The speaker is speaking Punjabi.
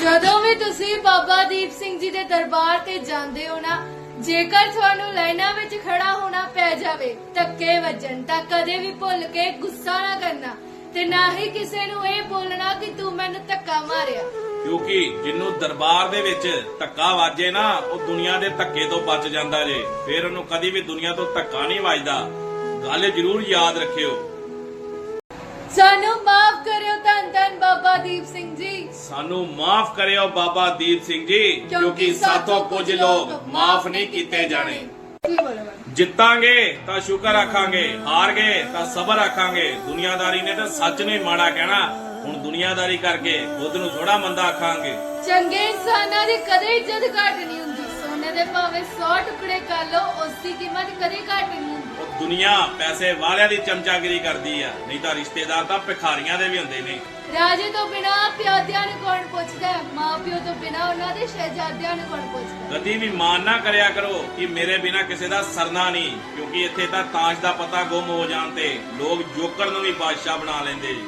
ਜਦੋਂ ਵੀ ਤੁਸੀਂ ਬਾਬਾ ਦੀਪ ਸਿੰਘ ਜੀ ਦੇ ਦਰਬਾਰ ਤੇ ਜਾਂਦੇ ਹੋ ਨਾ ਜੇਕਰ ਤੁਹਾਨੂੰ ਲਾਈਨਾਂ ਵਿੱਚ ਖੜਾ ਹੋਣਾ ਪੈ ਜਾਵੇ ਧੱਕੇ ਵੱਜਣ ਤਾਂ ਕਦੇ ਵੀ ਭੁੱਲ ਕੇ ਗੁੱਸਾ ਨਾ ਕਰਨਾ। ਤੇ ਨਾ ਹੀ ਕਿਸੇ ਨੂੰ ਇਹ ਬੋਲਣਾ ਕਿ ਤੂੰ ਮੈਨੂੰ ਧੱਕਾ ਮਾਰਿਆ। ਕਿਉਂਕਿ ਜਿੰਨੂੰ ਦਰਬਾਰ ਦੇ ਵਿੱਚ ਧੱਕਾ ਵਾਜੇ ਨਾ ਉਹ ਦੁਨੀਆ ਦੇ ਧੱਕੇ ਤੋਂ ਬਚ ਜਾਂਦਾ ਜੇ। ਫਿਰ ਉਹਨੂੰ ਕਦੀ ਵੀ ਦੁਨੀਆ ਤੋਂ ਧੱਕਾ ਨਹੀਂ ਵੱਜਦਾ। ਗੱਲ ਜ਼ਰੂਰ ਯਾਦ ਰੱਖਿਓ। ਸਾਨੂੰ ਧੰਨ ਬਾਬਾ ਦੀਪ ਸਿੰਘ ਜੀ। ਸਾਨੂੰ ਮਾਫ ਕਰਿਓ ਬਾਬਾ ਦੀਪ ਸਿੰਘ ਜੀ ਕਿਉਂਕਿ ਸਾਥੋਂ ਕੁਝ ਲੋਕ ਮਾਫ ਨਹੀਂ ਕੀਤੇ ਜਾਣੇ। ਜਿੱਤਾਂਗੇ ਤਾਂ ਸ਼ੁਕਰ ਆਖਾਂਗੇ ਹਾਰ ਗਏ ਤਾਂ ਸਬਰ ਆਖਾਂਗੇ ਦੁਨੀਆਦਾਰੀ ਨੇ ਤਾਂ ਸੱਚ ਨੇ ਮਾੜਾ ਕਹਿਣਾ। ਹੁਣ ਦੁਨੀਆਦਾਰੀ ਕਰਕੇ ਖੁਦ ਨੂੰ ਥੋੜਾ ਮੰਦਾ ਆਖਾਂਗੇ। ਚੰਗੇ ਇਨਸਾਨਾਂ ਦੀ ਕਦੇ ਇੱਜ਼ਤ ਘੱਟ ਨਹੀਂ ਹੁੰਦੀ। ਸੋਨੇ ਦੇ ਭਾਵੇਂ 100 ਟੁਕੜੇ ਕਰ ਲਓ ਉਸ ਦੀ ਕੀਮਤ ਕਦੇ ਘੱਟ ਨਹੀਂ ਦੁਨੀਆ ਪੈਸੇ ਵਾਲਿਆਂ ਦੀ ਚਮਚਾਗਿਰੀ ਕਰਦੀ ਆ ਨਹੀਂ ਤਾਂ ਰਿਸ਼ਤੇਦਾਰ ਤਾਂ ਭਿਖਾਰੀਆਂ ਦੇ ਵੀ ਹੁੰਦੇ ਨੇ ਰਾਜੇ ਤੋਂ ਬਿਨਾ ਪਿਆਦਿਆਂ ਨੂੰ ਕੌਣ ਪੁੱਛਦਾ ਹੈ? ਮਾਂ ਪਿਓ ਤੋਂ ਬਿਨਾ ਉਹਨਾਂ ਦੇ ਸ਼ਹਿਜ਼ਾਦਿਆਂ ਨੂੰ ਕੌਣ ਪੁੱਛਦਾ? ਕਦੀ ਵੀ ਮਾਨ ਨਾ ਕਰਿਆ ਕਰੋ ਕਿ ਮੇਰੇ ਬਿਨਾ ਕਿਸੇ ਦਾ ਸਰਨਾ ਨਹੀਂ ਕਿਉਂਕਿ ਇੱਥੇ ਤਾਂ ਤਾਸ਼ ਦਾ ਪਤਾ ਗੁੰਮ ਹੋ ਜਾਣ ਤੇ ਲੋਕ ਜੋਕਰ ਨੂੰ ਵੀ ਬਾਦਸ਼ਾਹ ਬਣਾ ਲੈਂਦੇ ਜੀ